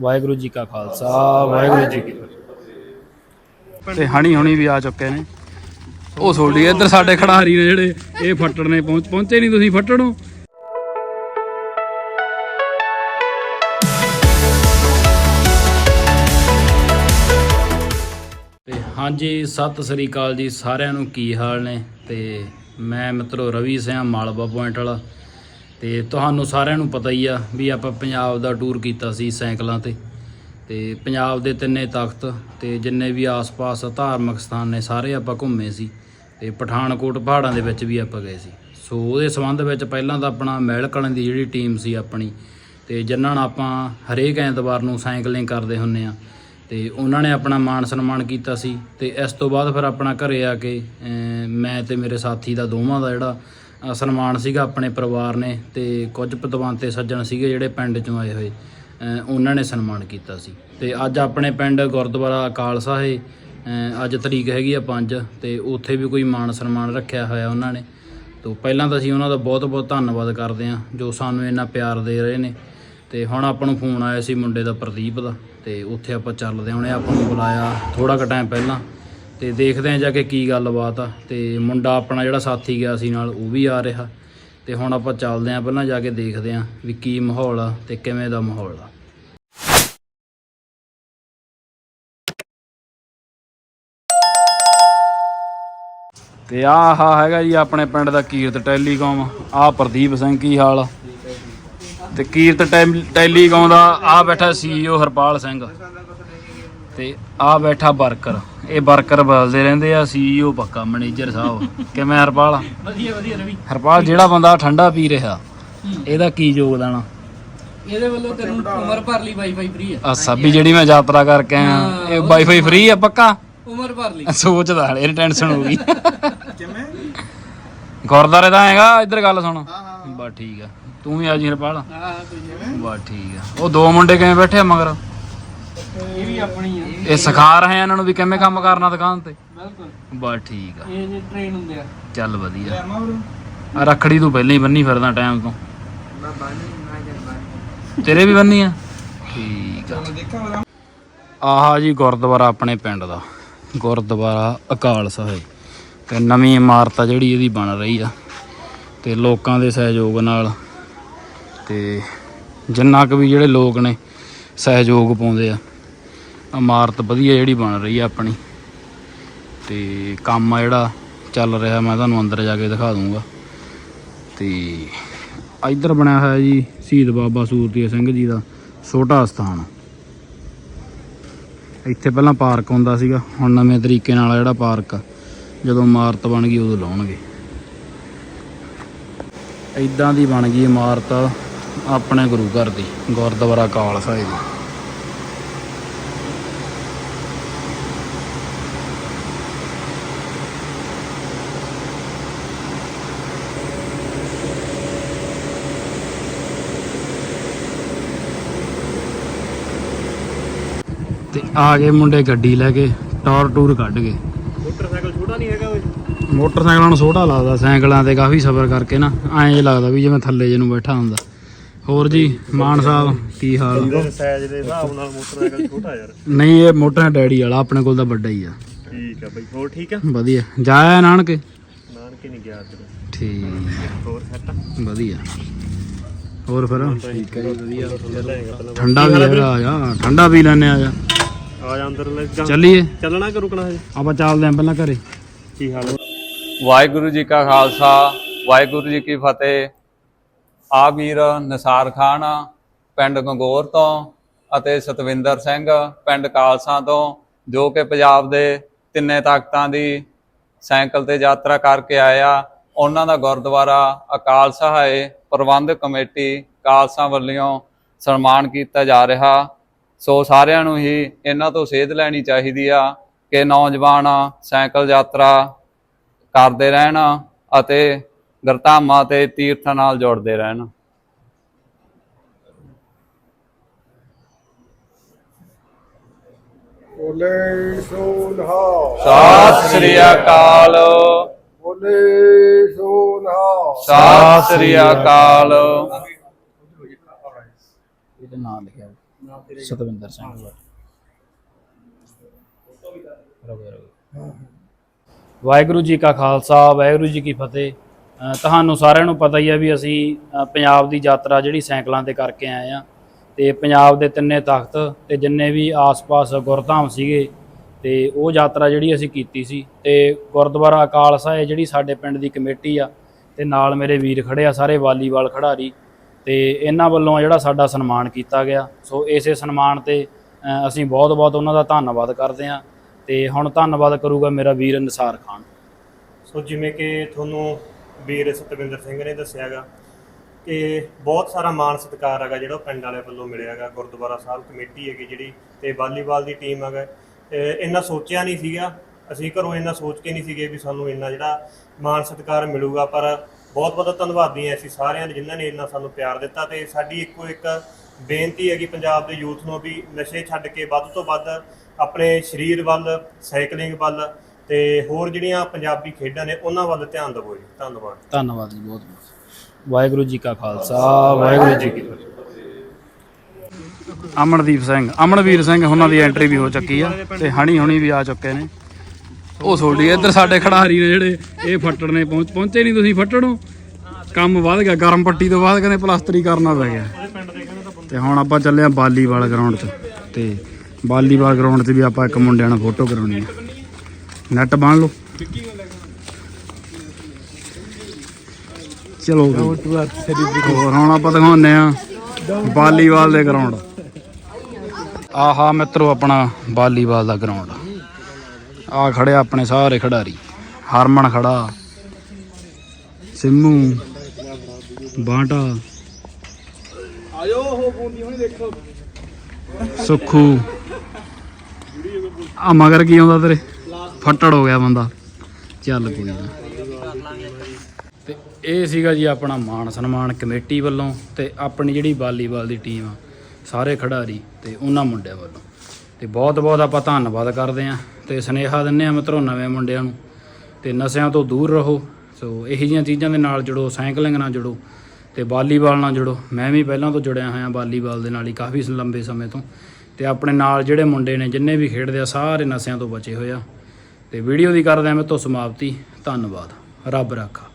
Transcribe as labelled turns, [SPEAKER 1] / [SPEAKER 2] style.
[SPEAKER 1] ਵਾਹਿਗੁਰੂ ਜੀ ਕਾ ਖਾਲਸਾ, ਵਾਹਿਗੁਰੂ ਜੀ ਕੀ ਫਤਿਹ।
[SPEAKER 2] ਤੇ ਹਣੀ ਹੁਣੀ ਵੀ ਆ ਚੁੱਕੇ ਨੇ। ਉਹ ਸੋਲੀ ਇੱਧਰ ਸਾਡੇ ਖੜਾਰੀ ਨੇ ਜਿਹੜੇ, ਇਹ ਫੱਟੜ ਨੇ, ਪਹੁੰਚ ਪਹੁੰਚੇ ਨਹੀਂ ਤੁਸੀਂ ਫੱਟੜੋਂ?
[SPEAKER 1] ਤੇ ਹਾਂਜੀ, ਸਤਿ ਸ੍ਰੀ ਅਕਾਲ ਜੀ, ਸਾਰਿਆਂ ਨੂੰ ਕੀ ਹਾਲ ਨੇ? ਤੇ ਮੈਂ ਮਿੱਤਰੋ ਰਵੀ ਸਿੰਘ ਮਾਲਵਾ ਪੁਆਇੰਟ ਵਾਲਾ। ਤੇ ਤੁਹਾਨੂੰ ਸਾਰਿਆਂ ਨੂੰ ਪਤਾ ਹੀ ਆ ਵੀ ਆਪਾਂ ਪੰਜਾਬ ਦਾ ਟੂਰ ਕੀਤਾ ਸੀ ਸਾਈਕਲਾਂ ਤੇ। ਤੇ ਪੰਜਾਬ ਦੇ ਤਿੰਨੇ ਤਖਤ ਤੇ ਜਿੰਨੇ ਵੀ ਆਸ-ਪਾਸ ਧਾਰਮਿਕ ਸਥਾਨ ਨੇ, ਸਾਰੇ ਆਪਾਂ ਘੁੰਮੇ ਸੀ। ਤੇ ਪਠਾਨਕੋਟ ਪਹਾੜਾਂ ਦੇ ਵਿੱਚ ਵੀ ਆਪਾਂ ਗਏ ਸੀ। ਸੋ ਉਹਦੇ ਸੰਬੰਧ ਵਿੱਚ ਪਹਿਲਾਂ ਤਾਂ ਆਪਣਾ ਮਹਿਲ ਕਲਨ ਦੀ ਜਿਹੜੀ ਟੀਮ ਸੀ ਆਪਣੀ, ਤੇ ਜਿਨ੍ਹਾਂ ਨਾਲ ਆਪਾਂ ਹਰੇਕ ਐਤਵਾਰ ਨੂੰ ਸਾਈਕਲਿੰਗ ਕਰਦੇ ਹੁੰਨੇ ਆ, ਤੇ ਉਹਨਾਂ ਨੇ ਆਪਣਾ ਮਾਣ ਸਨਮਾਨ ਕੀਤਾ ਸੀ। ਤੇ ਇਸ ਤੋਂ ਬਾਅਦ ਫਿਰ ਆਪਣਾ ਘਰੇ ਆ ਕੇ ਮੈਂ ਤੇ ਮੇਰੇ ਸਾਥੀ ਦਾ ਦੋਵਾਂ ਦਾ ਜਿਹੜਾ ਸਨਮਾਨ ਸੀਗਾ ਆਪਣੇ ਪਰਿਵਾਰ ਨੇ ਤੇ ਕੁਝ ਪਤਵੰਤੇ ਸੱਜਣ ਸੀਗੇ ਜਿਹੜੇ ਪਿੰਡ ਚੋਂ ਆਏ ਹੋਏ ਉਹਨਾਂ ਨੇ ਸਨਮਾਨ ਕੀਤਾ ਸੀ। ਤੇ ਅੱਜ ਆਪਣੇ ਪਿੰਡ ਗੁਰਦੁਆਰਾ ਅਕਾਲ ਸਾਹਿਬ ਅੱਜ ਤਰੀਕ ਹੈਗੀ ਆ 5 ਤੇ ਉੱਥੇ ਵੀ ਕੋਈ ਮਾਣ ਸਨਮਾਨ ਰੱਖਿਆ ਹੋਇਆ ਉਹਨਾਂ ਨੇ। ਤੋਂ ਪਹਿਲਾਂ ਤਾਂ ਅਸੀਂ ਉਹਨਾਂ ਦਾ ਬਹੁਤ ਬਹੁਤ ਧੰਨਵਾਦ ਕਰਦੇ ਹਾਂ ਜੋ ਸਾਨੂੰ ਇੰਨਾ ਪਿਆਰ ਦੇ ਰਹੇ ਨੇ। ਤੇ ਹੁਣ ਆਪਾਂ ਨੂੰ ਫੋਨ ਆਇਆ ਸੀ ਮੁੰਡੇ ਦਾ ਪ੍ਰਦੀਪ ਦਾ ਤੇ ਉੱਥੇ ਆਪਾਂ ਚੱਲਦੇ ਹਾਂ। ਉਹਨੇ ਆਪਾਂ ਨੂੰ ਬੁਲਾਇਆ ਥੋੜਾ ਕੁ ਟਾਈਮ ਪਹਿਲਾਂ। ਤੇ ਦੇਖਦੇ ਹਾਂ ਜਾ ਕੇ ਕੀ ਗੱਲਬਾਤ ਆ। ਤੇ ਮੁੰਡਾ ਆਪਣਾ ਜਿਹੜਾ ਸਾਥੀ ਗਿਆ ਸੀ ਨਾਲ, ਉਹ ਵੀ ਆ ਰਿਹਾ। ਤੇ ਹੁਣ ਆਪਾਂ ਚੱਲਦੇ ਹਾਂ ਪਹਿਲਾਂ ਜਾ ਕੇ ਦੇਖਦੇ ਹਾਂ ਵੀ ਕੀ ਮਾਹੌਲ ਆ ਤੇ ਕਿਵੇਂ ਦਾ ਮਾਹੌਲ ਆ।
[SPEAKER 2] ਤੇ ਆਹ ਹੈਗਾ ਜੀ ਆਪਣੇ ਪਿੰਡ ਦਾ ਕੀਰਤ ਟੈਲੀਕਾਮ। ਆਹ ਪ੍ਰਦੀਪ ਸਿੰਘ ਕੀ ਹਾਲ ਆ? ਤੇ ਕੀਰਤ ਟੈਮ- ਟੈਲੀਕਾਮ ਦਾ ਆਹ ਬੈਠਾ ਸੀਈਓ ਹਰਪਾਲ ਸਿੰਘ। ਤੇ ਆਹ ਬੈਠਾ ਵਰਕਰ। ਇਹ ਵਰਕਰ ਬਦਲਦੇ ਰਹਿੰਦੇ ਆ ਸੀਈਓ ਪੱਕਾ ਮੈਨੇਜਰ ਸਾਹਿਬ। ਕਿਵੇਂ ਹਰਪਾਲ?
[SPEAKER 1] ਵਧੀਆ ਵਧੀਆ ਰਵੀ।
[SPEAKER 2] ਹਰਪਾਲ ਜਿਹੜਾ ਬੰਦਾ ਠੰਡਾ ਪੀ ਰਿਹਾ ਇਹਦਾ ਕੀ ਯੋਗਦਾਨ ਆ?
[SPEAKER 3] ਇਹਦੇ ਵੱਲੋਂ ਤੈਨੂੰ ਉਮਰ ਭਰ ਲਈ ਵਾਈਫਾਈ ਫ੍ਰੀ
[SPEAKER 2] ਆ। ਵੀ ਜਿਹੜੀ ਮੈਂ ਯਾਤਰਾ ਕਰਕੇ ਆਇਆ ਇਹ ਵਾਈਫਾਈ ਫ੍ਰੀ ਆ ਪੱਕਾ?
[SPEAKER 3] ਉਮਰ ਭਰ ਲਈ।
[SPEAKER 2] ਸੋਚਦਾ ਹਲੇ ਇਹ ਟੈਨਸ਼ਨ ਹੋ ਗਈ। ਕਿਵੇਂ? ਗੁਰਦਾਰੇ ਦਾ ਹੈਗਾ ਇੱਧਰ ਗੱਲ ਸੁਣ। ਬਸ ਠੀਕ ਆ। ਤੂੰ ਵੀ ਆ ਜੀ ਹਰਪਾਲ।
[SPEAKER 3] ਹਾਂ ਕੋਈ
[SPEAKER 2] ਬਸ ਠੀਕ ਆ। ਉਹ ਦੋ ਮੁੰਡੇ ਕਿਵੇਂ ਬੈਠੇ ਆ ਮਗਰ?
[SPEAKER 3] ਇਹ ਵੀ ਆਪਣੀ ਆ।
[SPEAKER 2] ਇਹ ਸਿਖਾ ਰਹੇ ਆ ਇਹਨਾਂ ਨੂੰ ਵੀ ਕਿਵੇਂ ਕੰਮ ਕਰਨਾ ਦੁਕਾਨ ਤੇ।
[SPEAKER 3] ਬਿਲਕੁਲ।
[SPEAKER 2] ਬਸ ਠੀਕ ਆ।
[SPEAKER 3] ਇਹ ਜੇ ਟ੍ਰੇਨ ਹੁੰਦੇ ਆ।
[SPEAKER 2] ਚੱਲ ਵਧੀਆ। ਆ ਰੱਖੜੀ ਤੂੰ ਪਹਿਲਾਂ ਹੀ ਬੰਨੀ ਫਿਰਦਾ ਟਾਈਮ ਤੋਂ। ਤੇਰੇ ਵੀ ਬੰਨੀ ਆ? ਠੀਕ ਆ। ਆਹਾ ਜੀ ਗੁਰਦੁਆਰਾ ਆਪਣੇ ਪਿੰਡ ਦਾ। ਗੁਰਦੁਆਰਾ ਅਕਾਲ ਸਾਹਿਬ। ਤੇ ਨਵੀਂ ਇਮਾਰਤ ਆ ਜਿਹੜੀ ਇਹਦੀ ਬਣ ਰਹੀ ਆ। ਤੇ ਲੋਕਾਂ ਦੇ ਸਹਿਯੋਗ ਨਾਲ ਤੇ ਜਿੰਨਾ ਕੁ ਵੀ ਜਿਹੜੇ ਲੋਕ ਨੇ ਸਹਿਯੋਗ ਪਾਉਂਦੇ ਆ। ਇਮਾਰਤ ਵਧੀਆ ਜਿਹੜੀ ਬਣ ਰਹੀ ਆ ਆਪਣੀ। ਤੇ ਕੰਮ ਆ ਜਿਹੜਾ, ਚੱਲ ਰਿਹਾ, ਮੈਂ ਤੁਹਾਨੂੰ ਅੰਦਰ ਜਾ ਕੇ ਦਿਖਾ ਦੂੰਗਾ। ਤੇ ਇੱਧਰ ਬਣਿਆ ਹੋਇਆ ਜੀ, ਸ਼ਹੀਦ ਬਾਬਾ ਸੂਰਤੀ ਸਿੰਘ ਜੀ ਦਾ ਛੋਟਾ ਸਥਾਨ। ਇੱਥੇ ਪਹਿਲਾਂ ਪਾਰਕ ਹੁੰਦਾ ਸੀਗਾ, ਹੁਣ ਨਵੇਂ ਤਰੀਕੇ ਨਾਲ ਜਿਹੜਾ ਪਾਰਕ ਜਦੋਂ ਇਮਾਰਤ ਬਣ ਗਈ ਉਦੋਂ ਲਾਉਣਗੇ। ਇਦਾਂ ਦੀ ਬਣ ਗਈ ਇਮਾਰਤ ਆਪਣੇ ਗੁਰੂ ਘਰ ਦੀ, ਗੁਰਦੁਆਰਾ ਕਾਲ ਸਾਹਿਬ ਦੀ। ਆ ਗਏ ਮੁੰਡੇ ਗੱਡੀ ਲੈ ਕੇ ਟੌਰ ਟੂਰ ਕੱਢ ਗਏ। ਮੋਟਰਸਾਈਕਲ ਛੋਟਾ ਨਹੀਂ ਹੈਗਾ ਓਏ ਮੋਟਰਸਾਈਕਲਾਂ ਨੂੰ ਛੋਟਾ ਲੱਗਦਾ ਸਾਈਕਲਾਂ ਤੇ ਕਾਫੀ ਸਫ਼ਰ ਕਰਕੇ ਨਾ ਐਂ ਜਿਹਾ ਲੱਗਦਾ ਵੀ ਜਿਵੇਂ ਥੱਲੇ ਜਿਹਨੂੰ ਬੈਠਾ ਹੁੰਦਾ। ਹੋਰ ਜੀ ਮਾਨ ਸਾਹਿਬ ਕੀ ਹਾਲ?
[SPEAKER 4] ਸਾਈਜ਼ ਦੇ ਹਿਸਾਬ ਨਾਲ ਮੋਟਰਸਾਈਕਲ ਛੋਟਾ ਯਾਰ।
[SPEAKER 2] ਨਹੀਂ ਇਹ ਮੋਟਰ ਡੈਡੀ ਵਾਲਾ ਆਪਣੇ ਕੋਲ ਤਾਂ ਵੱਡਾ ਹੀ ਆ।
[SPEAKER 4] ਠੀਕ ਆ ਬਈ ਹੋਰ ਠੀਕ ਆ?
[SPEAKER 2] ਵਧੀਆ। ਜਾਇਆ ਨਾਨਕੇ?
[SPEAKER 4] ਨਾਨਕੇ ਨਹੀਂ ਗਿਆ ਅੱਜ
[SPEAKER 2] ਠੀਕ।
[SPEAKER 4] ਹੋਰ ਸੈੱਟ
[SPEAKER 2] ਵਧੀਆ। ਹੋਰ ਫਿਰ?
[SPEAKER 4] ਠੀਕ ਹੈ ਵਧੀਆ।
[SPEAKER 2] ਠੰਡਾ ਵੀ ਹੈਗਾ ਆ ਜਾ ਠੰਡਾ ਵੀ ਲੈਣੇ ਆ ਜਾ।
[SPEAKER 4] ਆ ਜਾ ਅੰਦਰ ਲੈ ਜਾ।
[SPEAKER 2] ਚੱਲੀਏ।
[SPEAKER 4] ਚੱਲਣਾ ਕਿ ਰੁਕਣਾ ਹਜੇ?
[SPEAKER 2] ਆਪਾਂ ਚੱਲਦੇ ਆਂ ਪਹਿਲਾਂ ਘਰੇ।
[SPEAKER 4] ਕੀ ਹਾਲ
[SPEAKER 5] ਵਾਹਿਗੁਰੂ ਜੀ ਕਾ ਖਾਲਸਾ ਵਾਹਿਗੁਰੂ ਜੀ ਕੀ ਫਤਿਹ। ਆ ਵੀਰ ਨਿਸਾਰ ਖਾਨ ਪਿੰਡ ਗੰਗੋਰ ਤੋਂ ਅਤੇ ਸਤਵਿੰਦਰ ਸਿੰਘ ਪਿੰਡ ਕਾਲਸਾ ਤੋਂ ਜੋ ਕਿ ਪੰਜਾਬ ਦੇ ਤਿੰਨੇ ਤਾਕਤਾਂ ਦੀ ਸਾਈਕਲ ਤੇ ਯਾਤਰਾ ਕਰਕੇ ਆਇਆ ਉਹਨਾਂ ਦਾ ਗੁਰਦੁਆਰਾ ਅਕਾਲ ਸਹਾਏ ਪ੍ਰਬੰਧਕ ਕਮੇਟੀ ਕਾਲਸਾ ਵੱਲੋਂ ਸਨਮਾਨ ਕੀਤਾ ਜਾ ਰਿਹਾ। ਸੋ ਸਾਰਿਆਂ ਨੂੰ ਹੀ ਇਹਨਾਂ ਤੋਂ ਸੇਧ ਲੈਣੀ ਚਾਹੀਦੀ ਆ ਕਿ ਨੌਜਵਾਨ ਸਾਈਕਲ ਯਾਤਰਾ ਕਰਦੇ ਰਹਿਣ ਅਤੇ ਗੁਰਧਾਮਾਂ ਤੇ ਤੀਰਥਾਂ ਨਾਲ ਜੁੜਦੇ ਰਹਿਣ।
[SPEAKER 6] ਬੋਲੇ ਸੋਨਹਾ
[SPEAKER 5] ਸਤਿ ਸ੍ਰੀ ਅਕਾਲ।
[SPEAKER 6] ਬੋਲੇ ਸੋਨਹਾ
[SPEAKER 5] ਸਤਿ ਸ੍ਰੀ ਅਕਾਲ।
[SPEAKER 2] ਇਹਦੇ ਨਾਂ ਲਿਖਿਆ ਸਤਵਿੰਦਰ ਸਿੰਘ। ਜਾ। ਵਾਹਿਗੁਰੂ ਜੀ ਕਾ ਖਾਲਸਾ ਵਾਹਿਗੁਰੂ ਜੀ ਕੀ ਫਤਿਹ। ਤੁਹਾਨੂੰ ਸਾਰਿਆਂ ਨੂੰ ਪਤਾ ਹੀ ਆ ਵੀ ਅਸੀਂ ਪੰਜਾਬ ਦੀ ਯਾਤਰਾ ਜਿਹੜੀ ਸਾਈਕਲਾਂ ਤੇ ਕਰਕੇ ਆਏ ਆ। ਤੇ ਪੰਜਾਬ ਦੇ ਤਿੰਨੇ ਤਖਤ ਤੇ ਜਿੰਨੇ ਵੀ ਆਸ-ਪਾਸ ਗੁਰਧਾਮ ਸੀਗੇ ਤੇ ਉਹ ਯਾਤਰਾ ਜਿਹੜੀ ਅਸੀਂ ਕੀਤੀ ਸੀ। ਤੇ ਗੁਰਦੁਆਰਾ ਅਕਾਲ ਸਾਹਿਬ ਜਿਹੜੀ ਸਾਡੇ ਪਿੰਡ ਦੀ ਕਮੇਟੀ ਆ ਤੇ ਨਾਲ ਮੇਰੇ ਵੀਰ ਖੜੇ ਆ ਸਾਰੇ ਵਾਲੀਬਾਲ ਖਿਡਾਰੀ। ਤੇ ਇਹਨਾਂ ਵੱਲੋਂ ਜਿਹੜਾ ਸਾਡਾ ਸਨਮਾਨ ਕੀਤਾ ਗਿਆ। ਸੋ ਇਸੇ ਸਨਮਾਨ ਤੇ ਅਸੀਂ ਬਹੁਤ-ਬਹੁਤ ਉਹਨਾਂ ਦਾ ਧੰਨਵਾਦ ਕਰਦੇ ਹਾਂ ਤੇ ਹੁਣ ਧੰਨਵਾਦ ਕਰੂਗਾ ਮੇਰਾ ਵੀਰ ਅਨਸਾਰ ਖਾਨ।
[SPEAKER 4] ਸੋ ਜਿਵੇਂ ਕਿ ਤੁਹਾਨੂੰ ਵੀਰ ਸਤਵਿੰਦਰ ਸਿੰਘ ਨੇ ਦੱਸਿਆਗਾ ਕਿ ਬਹੁਤ ਸਾਰਾ ਮਾਣ ਸਤਿਕਾਰ ਹੈਗਾ ਜਿਹੜਾ ਪਿੰਡ ਵਾਲਿਆਂ ਵੱਲੋਂ ਮਿਲਿਆਗਾ ਗੁਰਦੁਆਰਾ ਸਾਹਿਬ ਕਮੇਟੀ ਹੈਗੀ ਜਿਹੜੀ ਤੇ ਵਾਲੀਬਾਲ ਦੀ ਟੀਮ ਹੈਗਾ। ਇੰਨਾ ਸੋਚਿਆ ਨਹੀਂ ਸੀਗਾ। ਅਸੀਂ ਘਰੋਂ ਇੰਨਾ ਸੋਚ ਕੇ ਨਹੀਂ ਸੀਗੇ ਵੀ ਸਾਨੂੰ ਇੰਨਾ ਜਿਹੜਾ ਮਾਣ ਸਤਿਕਾਰ ਮਿਲੂਗਾ, ਪਰ ਬਹੁਤ ਬਹੁਤ ਧੰਨਵਾਦੀ ਹਾਂ ਅਸੀਂ ਸਾਰਿਆਂ ਦੇ ਜਿਨ੍ਹਾਂ ਨੇ ਇੰਨਾ ਸਾਨੂੰ ਪਿਆਰ ਦਿੱਤਾ ਤੇ ਸਾਡੀ ਇੱਕੋ ਇੱਕ ਬੇਨਤੀ ਹੈਗੀ ਪੰਜਾਬ ਦੇ ਯੂਥ ਨੂੰ ਵੀ ਨਸ਼ੇ ਛੱਡ ਕੇ ਵੱਧ ਤੋਂ ਵੱਧ ਆਪਣੇ ਸਰੀਰ ਵੱਲ, ਸਾਈਕਲਿੰਗ ਵੱਲ ਤੇ ਹੋਰ ਜਿਹੜੀਆਂ ਪੰਜਾਬੀ ਖੇਡਾਂ ਨੇ ਉਹਨਾਂ ਵੱਲ ਧਿਆਨ ਦਿਵੋ ਜੀ। ਧੰਨਵਾਦ।
[SPEAKER 2] ਧੰਨਵਾਦ ਜੀ, ਬਹੁਤ ਬਹੁਤ। ਵਾਹਿਗੁਰੂ ਜੀ ਕਾ ਖਾਲਸਾ, ਵਾਹਿਗੁਰੂ ਜੀ ਕੀ ਫਤਿਹ। ਅਮਨਦੀਪ ਸਿੰਘ, ਅਮਨਵੀਰ ਸਿੰਘ, ਉਹਨਾਂ ਦੀ ਐਂਟਰੀ ਵੀ ਹੋ ਚੁੱਕੀ ਆ ਤੇ ਹਣੀ ਹੁਣੀ ਵੀ ਆ ਚੁੱਕੇ ਨੇ। ਉਹ ਛੋਡੀ ਇੱਧਰ ਸਾਡੇ ਖਿਡਾਰੀ ਨੇ ਜਿਹੜੇ ਇਹ ਫੱਟੜ ਨੇ, ਪਹੁੰਚ ਪਹੁੰਚੇ ਨਹੀਂ ਤੁਸੀਂ ਫੱਟੜੋਂ ਕੰਮ ਵੱਧ ਗਿਆ, ਗਰਮ ਪੱਟੀ ਤੋਂ ਬਾਅਦ ਕਹਿੰਦੇ ਪਲਾਸਟਰੀ ਕਰਨਾ ਪੈ ਗਿਆ। ਤੇ ਹੁਣ ਆਪਾਂ ਚੱਲੇ ਆ ਵਾਲੀਬਾਲ ਗਰਾਊਂਡ 'ਚ ਤੇ ਵਾਲੀਬਾਲ ਗਰਾਊਂਡ 'ਚ ਵੀ ਆਪਾਂ ਇੱਕ ਮੁੰਡਿਆਂ ਨਾਲ ਫੋਟੋ ਕਰਾਉਣੀ ਹੈ ਨੈਟ ਬੰਨ ਲਓ। ਚਲੋ ਹੋਰ ਹੁਣ ਆਪਾਂ ਦਿਖਾਉਂਦੇ ਆ ਵਾਲੀਬਾਲ ਦੇ ਗਰਾਊਂਡ ਆਹਾ ਮਿੱਤਰੋ, ਆਪਣਾ ਵਾਲੀਬਾਲ ਦਾ ਗਰਾਊਂਡ ਆ ਖੜੇ ਆਪਣੇ ਸਾਰੇ ਖਿਡਾਰੀ। ਹਰਮਨ ਖੜਾ, ਸਿੰਮੂ, ਬਾਂਟਾ ਆਇਓ ਹੋ ਬੂੰਦੀ ਹੁਣ ਦੇਖੋ ਸੁਖੂ। ਆ ਮਗਰ ਕੀ ਆਉਂਦਾ ਤੇਰੇ? ਫੱਟੜ ਹੋ ਗਿਆ ਬੰਦਾ। ਚੱਲ ਕੋਈ ਨਾ। ਤੇ ਇਹ ਸੀਗਾ ਜੀ ਆਪਣਾ ਮਾਣ ਸਨਮਾਨ ਕਮੇਟੀ ਵੱਲੋਂ ਤੇ ਆਪਣੀ ਜਿਹੜੀ ਵਾਲੀਬਾਲ ਦੀ ਟੀਮ ਆ, ਸਾਰੇ ਖਿਡਾਰੀ ਤੇ ਉਹਨਾਂ ਮੁੰਡਿਆਂ ਵੱਲੋਂ। ਤੇ ਬਹੁਤ ਬਹੁਤ ਆਪਾਂ ਧੰਨਵਾਦ ਕਰਦੇ ਆਂ ਤੇ ਸਨੇਹਾ ਦਿੰਨੇ ਆ ਮਿੱਤਰੋ ਨਵੇਂ ਮੁੰਡਿਆਂ ਨੂੰ ਤੇ ਨਸ਼ਿਆਂ ਤੋਂ ਦੂਰ ਰਹੋ। ਸੋ ਇਹੋ ਜਿਹੀਆਂ ਚੀਜ਼ਾਂ ਦੇ ਨਾਲ ਜੁੜੋ, ਸਾਈਕਲਿੰਗ ਨਾਲ ਜੁੜੋ ਤੇ ਵਾਲੀਬਾਲ ਨਾਲ ਜੁੜੋ। ਮੈਂ ਵੀ ਪਹਿਲਾਂ ਤੋਂ ਜੁੜਿਆ ਹੋਇਆ ਵਾਲੀਬਾਲ ਦੇ ਨਾਲ ਹੀ ਕਾਫੀ ਲੰਬੇ ਸਮੇਂ ਤੋਂ ਤੇ ਆਪਣੇ ਨਾਲ ਜਿਹੜੇ ਮੁੰਡੇ ਨੇ ਜਿੰਨੇ ਵੀ ਖੇਡਦੇ ਆ ਸਾਰੇ ਨਸ਼ਿਆਂ ਤੋਂ ਬਚੇ ਹੋਏ ਆ। ਤੇ ਵੀਡੀਓ ਦੀ ਕਰਦੇ ਆ ਮੇਰੇ ਤੋਂ ਸਮਾਪਤੀ। ਧੰਨਵਾਦ। ਰੱਬ ਰਾਖਾ।